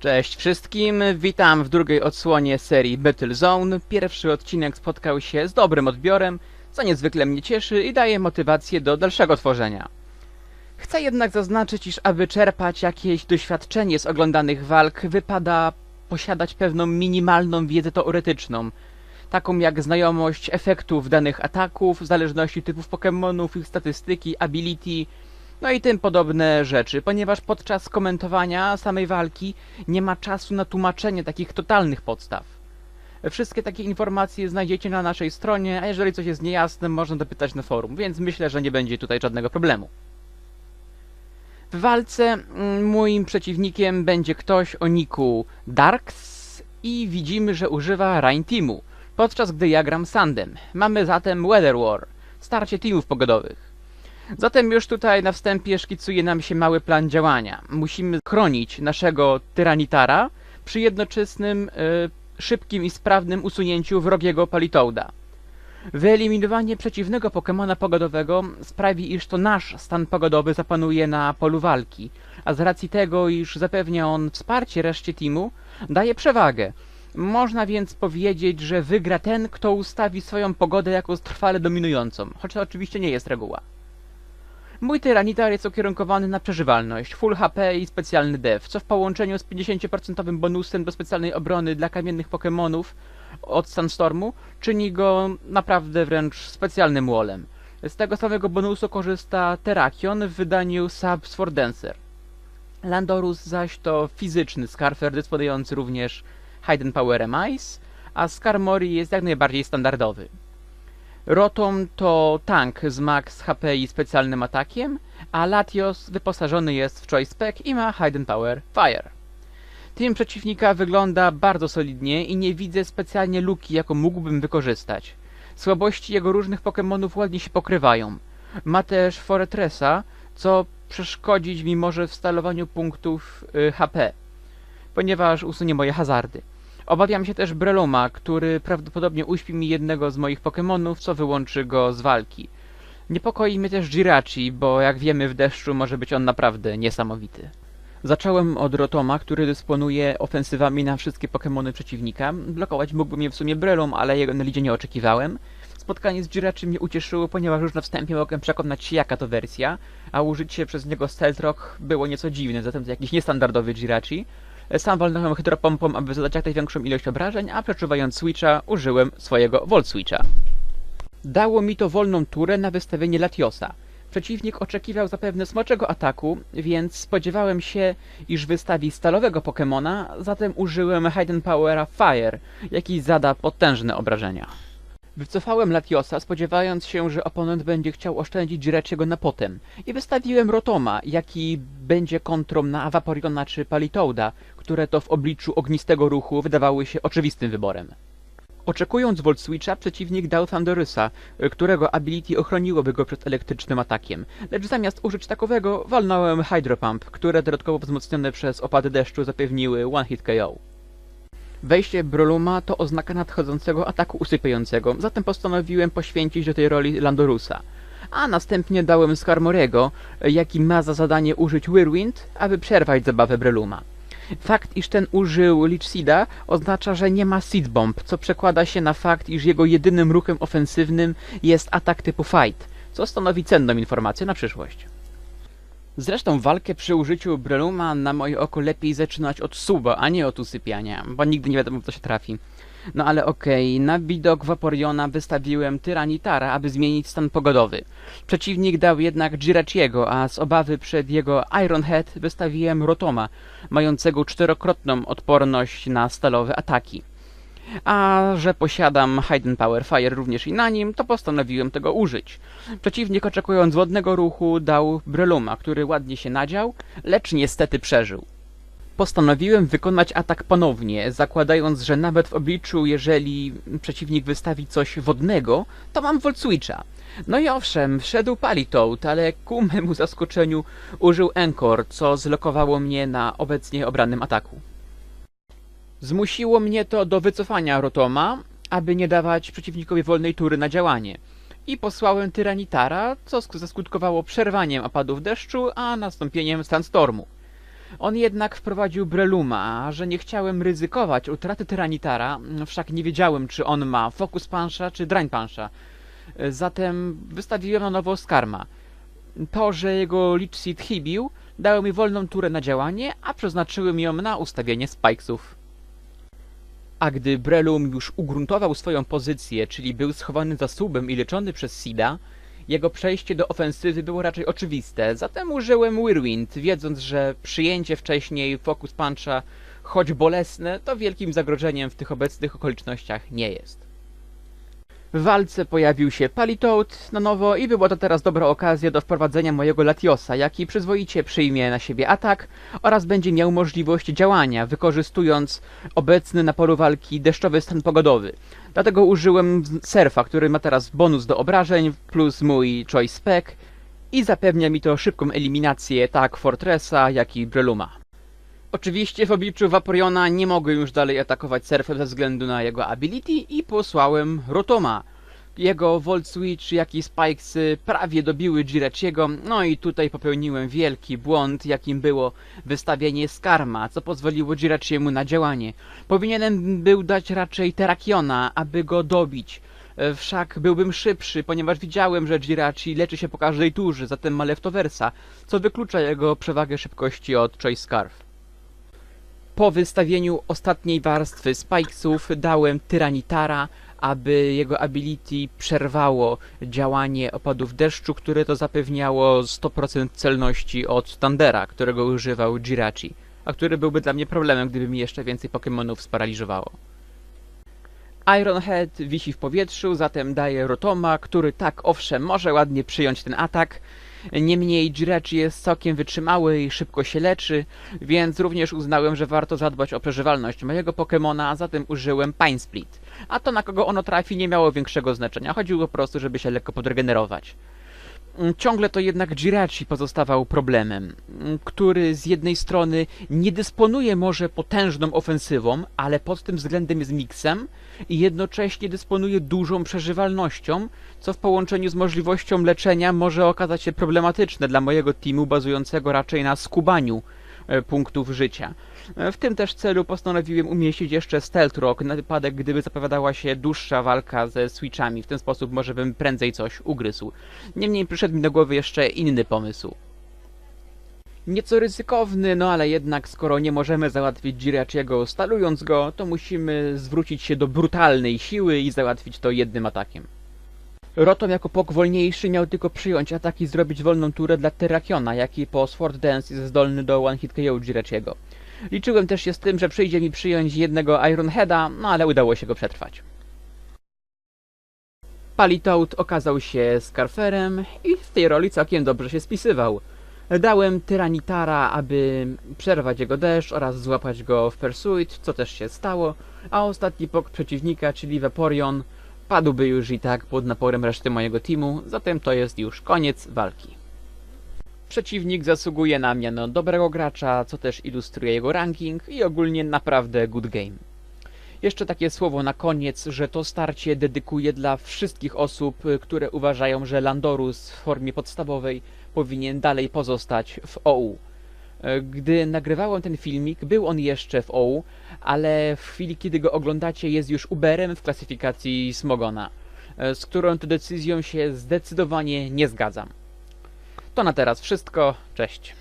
Cześć wszystkim, witam w drugiej odsłonie serii Battle Zone. Pierwszy odcinek spotkał się z dobrym odbiorem, co niezwykle mnie cieszy i daje motywację do dalszego tworzenia. Chcę jednak zaznaczyć, iż aby czerpać jakieś doświadczenie z oglądanych walk, wypada posiadać pewną minimalną wiedzę teoretyczną, taką jak znajomość efektów danych ataków, zależności typów Pokémonów, ich statystyki, ability, no i tym podobne rzeczy, ponieważ podczas komentowania samej walki nie ma czasu na tłumaczenie takich totalnych podstaw. Wszystkie takie informacje znajdziecie na naszej stronie, a jeżeli coś jest niejasne, można dopytać na forum, więc myślę, że nie będzie tutaj żadnego problemu. W walce mm, moim przeciwnikiem będzie ktoś o niku Darks i widzimy, że używa Rain Teamu, podczas gdy ja gram Sandem. Mamy zatem Weather War, starcie teamów pogodowych. Zatem już tutaj na wstępie szkicuje nam się mały plan działania. Musimy chronić naszego Tyranitara przy jednoczesnym, y, szybkim i sprawnym usunięciu wrogiego Politoada. Wyeliminowanie przeciwnego Pokemona pogodowego sprawi, iż to nasz stan pogodowy zapanuje na polu walki, a z racji tego, iż zapewnia on wsparcie reszcie teamu, daje przewagę. Można więc powiedzieć, że wygra ten, kto ustawi swoją pogodę jako trwale dominującą, choć to oczywiście nie jest reguła. Mój Tyranitar jest ukierunkowany na przeżywalność, full HP i specjalny def, co w połączeniu z 50% bonusem do specjalnej obrony dla kamiennych Pokémonów od Sunstormu czyni go naprawdę wręcz specjalnym wallem. Z tego samego bonusu korzysta Terrakion w wydaniu Sub Sword Dancer. Landorus zaś to fizyczny Scarfer dysponujący również Hidden Powerem Ice, a Skarmory jest jak najbardziej standardowy. Rotom to tank z max HP i specjalnym atakiem, a Latios wyposażony jest w Choice Spec i ma Hidden Power Fire. Team przeciwnika wygląda bardzo solidnie i nie widzę specjalnie luki, jaką mógłbym wykorzystać. Słabości jego różnych Pokémonów ładnie się pokrywają. Ma też Foretressa, co przeszkodzić mi może w stalowaniu punktów y, HP, ponieważ usunie moje hazardy. Obawiam się też Breloma, który prawdopodobnie uśpi mi jednego z moich Pokémonów, co wyłączy go z walki. Niepokoi mnie też Jirachi, bo jak wiemy w deszczu może być on naprawdę niesamowity. Zacząłem od Rotoma, który dysponuje ofensywami na wszystkie Pokémony przeciwnika. Blokować mógłbym je w sumie Brelom, ale jego na lidzie nie oczekiwałem. Spotkanie z Jirachi mnie ucieszyło, ponieważ już na wstępie mogłem przekonać się jaka to wersja, a użycie przez niego Stealth Rock było nieco dziwne, zatem to jakiś niestandardowy Jirachi. Sam walnąłem hydropompą, aby zadać jak największą ilość obrażeń, a przeczuwając Switcha użyłem swojego Volt Switcha. Dało mi to wolną turę na wystawienie Latiosa. Przeciwnik oczekiwał zapewne smoczego ataku, więc spodziewałem się, iż wystawi stalowego Pokemona, zatem użyłem Hidden Powera Fire, jaki zada potężne obrażenia. Wycofałem Latiosa, spodziewając się, że oponent będzie chciał oszczędzić Jirachiego na potem i wystawiłem Rotoma, jaki będzie kontrą na Vaporeona czy Politoada, które to w obliczu ognistego ruchu wydawały się oczywistym wyborem. Oczekując Volt Switcha, przeciwnik dał Thunderusa, którego ability ochroniłoby go przed elektrycznym atakiem, lecz zamiast użyć takowego, walnąłem Hydro Pump, które dodatkowo wzmocnione przez opady deszczu zapewniły One Hit KO. Wejście Broluma to oznaka nadchodzącego ataku usypiającego, zatem postanowiłem poświęcić do tej roli Landorusa. A następnie dałem Skarmorego, jaki ma za zadanie użyć Whirlwind, aby przerwać zabawę Breluma. Fakt, iż ten użył Leech Seeda oznacza, że nie ma Seed Bomb, co przekłada się na fakt, iż jego jedynym ruchem ofensywnym jest atak typu Fight, co stanowi cenną informację na przyszłość. Zresztą walkę przy użyciu Breluma na moje oko lepiej zaczynać od suba, a nie od usypiania, bo nigdy nie wiadomo kto się trafi. No ale okej, na widok Vaporeona wystawiłem Tyranitara, aby zmienić stan pogodowy. Przeciwnik dał jednak Jirachiego, a z obawy przed jego Iron Head wystawiłem Rotoma, mającego czterokrotną odporność na stalowe ataki. A że posiadam Hidden Power Fire również i na nim, to postanowiłem tego użyć. Przeciwnik oczekując wodnego ruchu dał Breluma, który ładnie się nadział, lecz niestety przeżył. Postanowiłem wykonać atak ponownie, zakładając, że nawet w obliczu, jeżeli przeciwnik wystawi coś wodnego, to mam Volt Switcha. No i owszem, wszedł Palitoad, ale ku memu zaskoczeniu użył Encore, co zlokowało mnie na obecnie obranym ataku. Zmusiło mnie to do wycofania Rotoma, aby nie dawać przeciwnikowi wolnej tury na działanie. I posłałem Tyranitara, co sk- zaskutkowało przerwaniem opadów deszczu, a nastąpieniem Sandstormu. On jednak wprowadził Breluma, a że nie chciałem ryzykować utraty Tyranitara, wszak nie wiedziałem, czy on ma Focus Puncha czy Drain Puncha. Zatem wystawiłem na nowo Skarma. To, że jego Lich Seed chybił, dało mi wolną turę na działanie, a przeznaczyłem ją na ustawienie spikesów. A gdy Brelum już ugruntował swoją pozycję, czyli był schowany za słupem i leczony przez Sida, jego przejście do ofensywy było raczej oczywiste, zatem użyłem Whirlwind, wiedząc, że przyjęcie wcześniej Focus Puncha, choć bolesne, to wielkim zagrożeniem w tych obecnych okolicznościach nie jest. W walce pojawił się Palitoad na nowo i była to teraz dobra okazja do wprowadzenia mojego Latiosa, jaki przyzwoicie przyjmie na siebie atak oraz będzie miał możliwość działania, wykorzystując obecny na polu walki deszczowy stan pogodowy. Dlatego użyłem surfa, który ma teraz bonus do obrażeń, plus mój Choice Spec i zapewnia mi to szybką eliminację tak Fortressa, jak i Breluma. Oczywiście w obliczu Vaporeona nie mogę już dalej atakować surfem ze względu na jego ability i posłałem Rotoma. Jego Volt Switch, jak i Spikesy prawie dobiły Jirachiego, no i tutaj popełniłem wielki błąd, jakim było wystawienie Skarma, co pozwoliło Jirachiemu na działanie. Powinienem był dać raczej Terakiona, aby go dobić. E, Wszak byłbym szybszy, ponieważ widziałem, że Jirachi leczy się po każdej turze, zatem ma Leftoversa, co wyklucza jego przewagę szybkości od Choice Scarf. Po wystawieniu ostatniej warstwy Spikesów dałem Tyranitara, aby jego ability przerwało działanie opadów deszczu, które to zapewniało 100% celności od Thundera, którego używał Jirachi, a który byłby dla mnie problemem, gdyby mi jeszcze więcej Pokémonów sparaliżowało. Ironhead wisi w powietrzu, zatem daje Rotoma, który tak owszem może ładnie przyjąć ten atak, Niemniej Jirachi jest całkiem wytrzymały i szybko się leczy, więc również uznałem, że warto zadbać o przeżywalność mojego Pokemona, a zatem użyłem Pine Split. A to na kogo ono trafi nie miało większego znaczenia, chodziło po prostu, żeby się lekko podregenerować. Mm, Ciągle to jednak Jirachi pozostawał problemem, mm, który z jednej strony nie dysponuje może potężną ofensywą, ale pod tym względem jest miksem i jednocześnie dysponuje dużą przeżywalnością, co w połączeniu z możliwością leczenia może okazać się problematyczne dla mojego teamu bazującego raczej na skubaniu punktów życia. E, W tym też celu postanowiłem umieścić jeszcze Stealth Rock na wypadek, gdyby zapowiadała się dłuższa walka ze Switchami. W ten sposób może bym prędzej coś ugryzł. Niemniej przyszedł mi do głowy jeszcze inny pomysł. Nieco ryzykowny, no ale jednak skoro nie możemy załatwić Jirachiego stalując go, to musimy zwrócić się do brutalnej siły i załatwić to jednym atakiem. Rotom jako pok wolniejszy miał tylko przyjąć atak i zrobić wolną turę dla Terrakiona, jaki po Sword Dance jest zdolny do One Hit KO Jirachiego. Liczyłem też się z tym, że przyjdzie mi przyjąć jednego Iron Heada, no ale udało się go przetrwać. Palitoad okazał się Scarferem i w tej roli całkiem dobrze się spisywał. Dałem Tyranitara, aby przerwać jego deszcz oraz złapać go w Pursuit, co też się stało, a ostatni pok przeciwnika, czyli Vaporeon, padłby już i tak pod naporem reszty mojego teamu, zatem to jest już koniec walki. Przeciwnik zasługuje na miano dobrego gracza, co też ilustruje jego ranking i ogólnie naprawdę good game. Jeszcze takie słowo na koniec, że to starcie dedykuję dla wszystkich osób, które uważają, że Landorus w formie podstawowej powinien dalej pozostać w OU. E, Gdy nagrywałem ten filmik, był on jeszcze w OU, ale w chwili, kiedy go oglądacie, jest już Uberem w klasyfikacji Smogona, e, z którą to decyzją się zdecydowanie nie zgadzam. To na teraz wszystko, cześć.